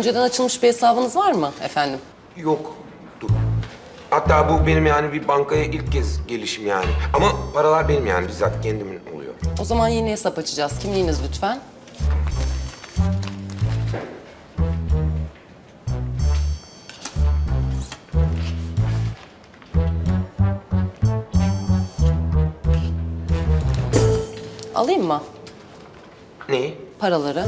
Önceden açılmış bir hesabınız var mı efendim? Yok. Dur. Hatta bu benim yani bir bankaya ilk kez gelişim yani. Ama paralar benim yani bizzat kendimin oluyor. O zaman yeni hesap açacağız. Kimliğiniz lütfen. Alayım mı Ne? paraları?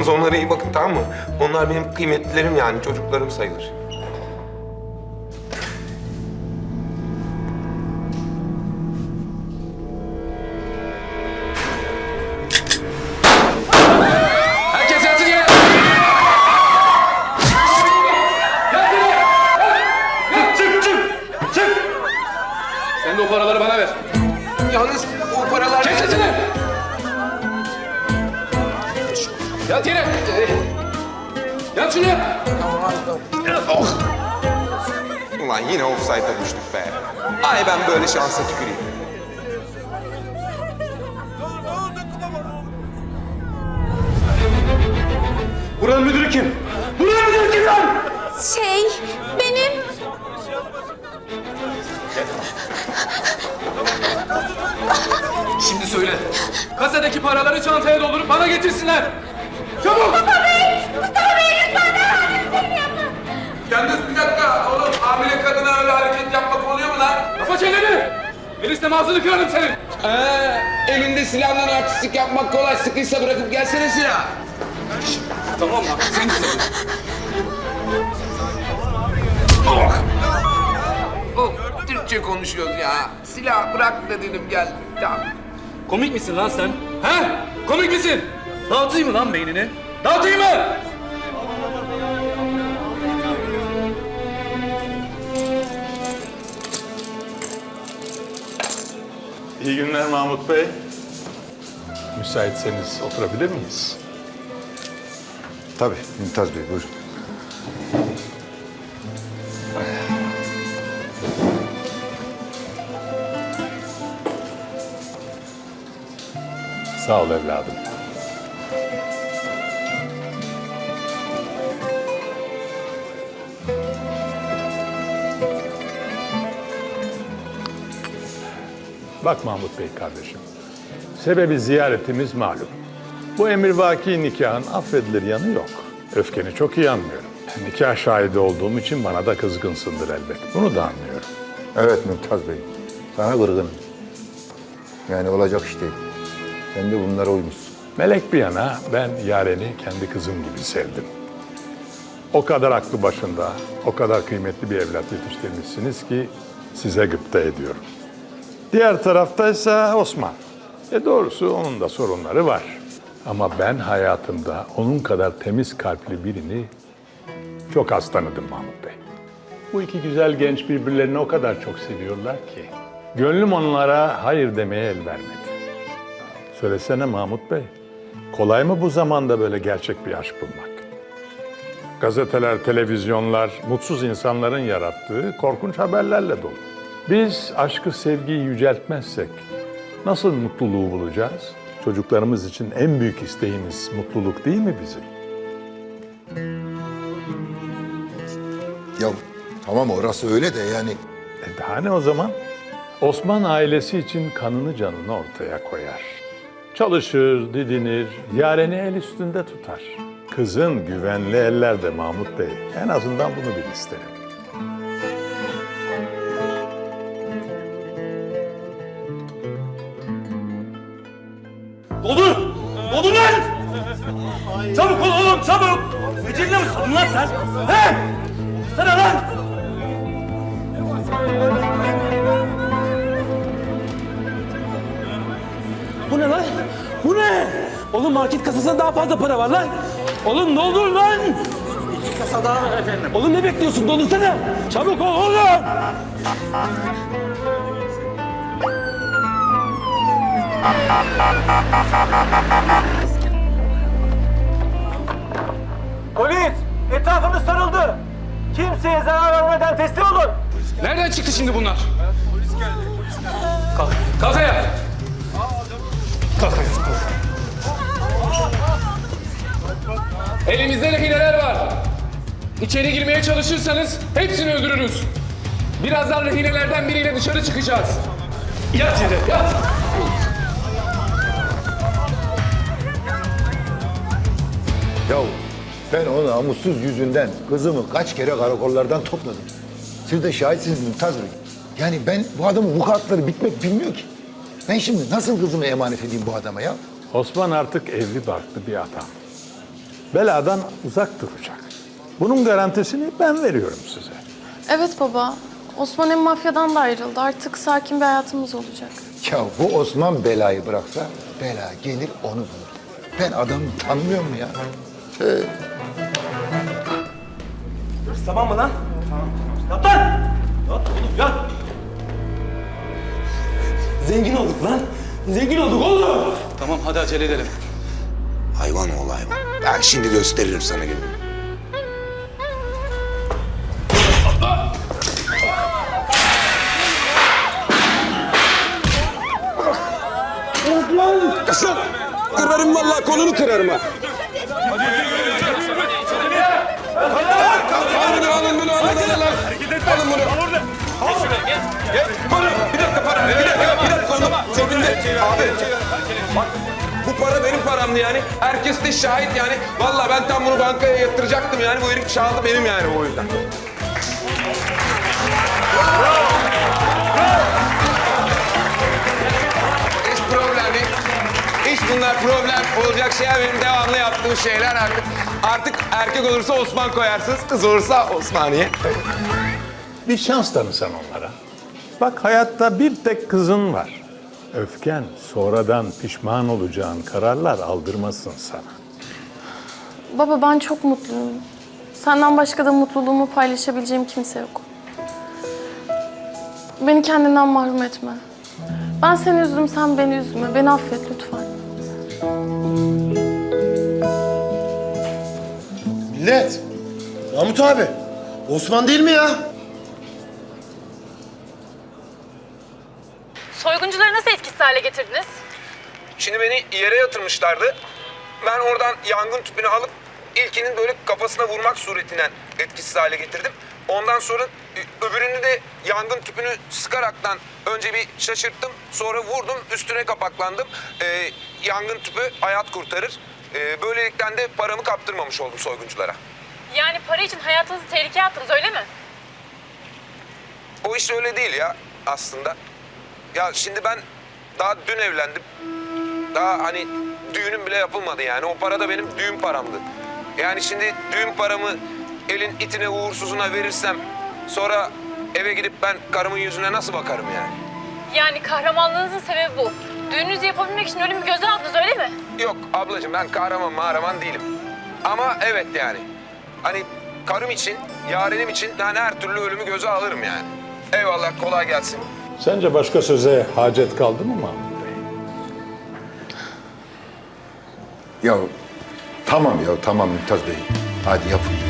Yalnız onlara iyi bakın tamam mı? Onlar benim kıymetlilerim yani çocuklarım sayılır. Yat yere. Yat şunu. Ulan yine offside'a düştük be. Ay ben böyle şansa tüküreyim. Buranın müdürü kim? Buranın müdürü kim lan? Şey, benim Şimdi söyle. Kasadaki paraları çantaya doldurup bana getirsinler. Çabuk. Mustafa Bey! Mustafa Bey lütfen Yalnız bir dakika oğlum hamile kadına öyle hareket yapmak oluyor mu lan? Kapa çeneni. Eniştem ağzını kırarım senin. Ee, elinde silahla artistlik yapmak kolay. Sıkıysa bırakıp gelsene silah. Tamam lan. Sen söyle. Oğlum Türkçe konuşuyoruz ya. Silah bırak da dedim gel. Tamam. Komik misin lan sen? He? Komik misin? Dağıtayım mı lan beynini? Dağıtayım mı? İyi günler Mahmut Bey. Müsaitseniz oturabilir miyiz? Tabii Mümtaz Bey buyurun. Sağ ol evladım. Bak Mahmut Bey kardeşim. Sebebi ziyaretimiz malum. Bu emirvaki nikahın affedilir yanı yok. Öfkeni çok iyi anlıyorum. Nikah şahidi olduğum için bana da kızgınsındır elbet. Bunu da anlıyorum. Evet Mümtaz Bey. Sana kırgınım. Yani olacak iş değil. Sen de bunlara uymuşsun. Melek bir yana ben Yaren'i kendi kızım gibi sevdim. O kadar aklı başında, o kadar kıymetli bir evlat yetiştirmişsiniz ki size gıpta ediyorum. Diğer taraftaysa Osman. E doğrusu onun da sorunları var. Ama ben hayatımda onun kadar temiz kalpli birini çok az tanıdım Mahmut Bey. Bu iki güzel genç birbirlerini o kadar çok seviyorlar ki gönlüm onlara hayır demeye el vermedi. Söylesene Mahmut Bey, kolay mı bu zamanda böyle gerçek bir aşk bulmak? Gazeteler, televizyonlar mutsuz insanların yarattığı korkunç haberlerle dolu. Biz aşkı, sevgiyi yüceltmezsek nasıl mutluluğu bulacağız? Çocuklarımız için en büyük isteğimiz mutluluk değil mi bizim? Ya tamam orası öyle de yani E daha ne o zaman? Osman ailesi için kanını canını ortaya koyar. Çalışır, didinir, yareni el üstünde tutar. Kızın güvenli ellerde Mahmut Bey. En azından bunu bil isterim. Çabuk çabuk! Eceline mi sandın lan sen? He? Sana lan! Bu ne lan? Bu ne? Oğlum market kasasında daha fazla para var lan. Oğlum doldur lan! İki kasa daha var efendim. Oğlum ne bekliyorsun? Doldursana! Çabuk ol oğlum! Kimseye zarar vermeden teslim olun. Nereden çıktı şimdi bunlar? Kalk. Kalk ayağa. Kalk ayağa. Kalk. Elimizde rehineler var. İçeri girmeye çalışırsanız hepsini öldürürüz. Birazdan rehinelerden biriyle dışarı çıkacağız. Yat yere, yat. Ya ben o namussuz yüzünden kızımı kaç kere karakollardan topladım. Siz de şahitsiniz Mümtaz Bey. Yani ben bu adamın vukuatları bitmek bilmiyor ki. Ben şimdi nasıl kızımı emanet edeyim bu adama ya? Osman artık evli barklı bir adam. Beladan uzak duracak. Bunun garantisini ben veriyorum size. Evet baba. Osman hem mafyadan da ayrıldı. Artık sakin bir hayatımız olacak. Ya bu Osman belayı bıraksa bela gelir onu bulur. Ben adamı tanımıyor mu ya? Tamam mı lan? Yat lan! Yat oğlum yat! Zengin olduk lan. Zengin olduk oğlum. Tamam hadi acele edelim. Hayvan ol hayvan. Ben şimdi gösteririm sana. Aslan! Kırarım vallahi kolunu kırarım ha. Alın bunu, alın alın, alın, alın. Bunu. Gel, para. Bir dakika para. Bir dakika, bir dakika oğlum. Cebimde. Abi. Bak, bu para benim paramdı yani. Herkes de şahit yani. Vallahi ben tam bunu bankaya yatıracaktım yani. Bu herif çaldı benim yani o yüzden. Hiç bunlar problem olacak şeyler benim devamlı yaptığım şeyler artık. Artık erkek olursa Osman koyarsınız, kız olursa Osmaniye. Bir şans tanısan onlara. Bak hayatta bir tek kızın var. Öfken sonradan pişman olacağın kararlar aldırmasın sana. Baba ben çok mutluyum. Senden başka da mutluluğumu paylaşabileceğim kimse yok. Beni kendinden mahrum etme. Ben seni üzdüm, sen beni üzme. Beni affet lütfen. Millet. Mahmut abi. Osman değil mi ya? Soyguncuları nasıl etkisiz hale getirdiniz? Şimdi beni yere yatırmışlardı. Ben oradan yangın tüpünü alıp ilkinin böyle kafasına vurmak suretinden etkisiz hale getirdim. Ondan sonra öbürünü de yangın tüpünü sıkaraktan önce bir şaşırttım. Sonra vurdum, üstüne kapaklandım. Ee, yangın tüpü hayat kurtarır. Ee, böylelikle de paramı kaptırmamış oldum soygunculara. Yani para için hayatınızı tehlikeye attınız öyle mi? O iş öyle değil ya aslında. Ya şimdi ben daha dün evlendim. Daha hani düğünüm bile yapılmadı yani. O para da benim düğün paramdı. Yani şimdi düğün paramı elin itine uğursuzuna verirsem sonra eve gidip ben karımın yüzüne nasıl bakarım yani? Yani kahramanlığınızın sebebi bu. Düğününüzü yapabilmek için ölümü göze aldınız öyle mi? Yok ablacığım ben kahraman mahraman değilim. Ama evet yani. Hani karım için, yarenim için yani her türlü ölümü göze alırım yani. Eyvallah kolay gelsin. Sence başka söze hacet kaldı mı Mahmut Bey? Ya tamam ya tamam Mümtaz Bey. Hadi yapın.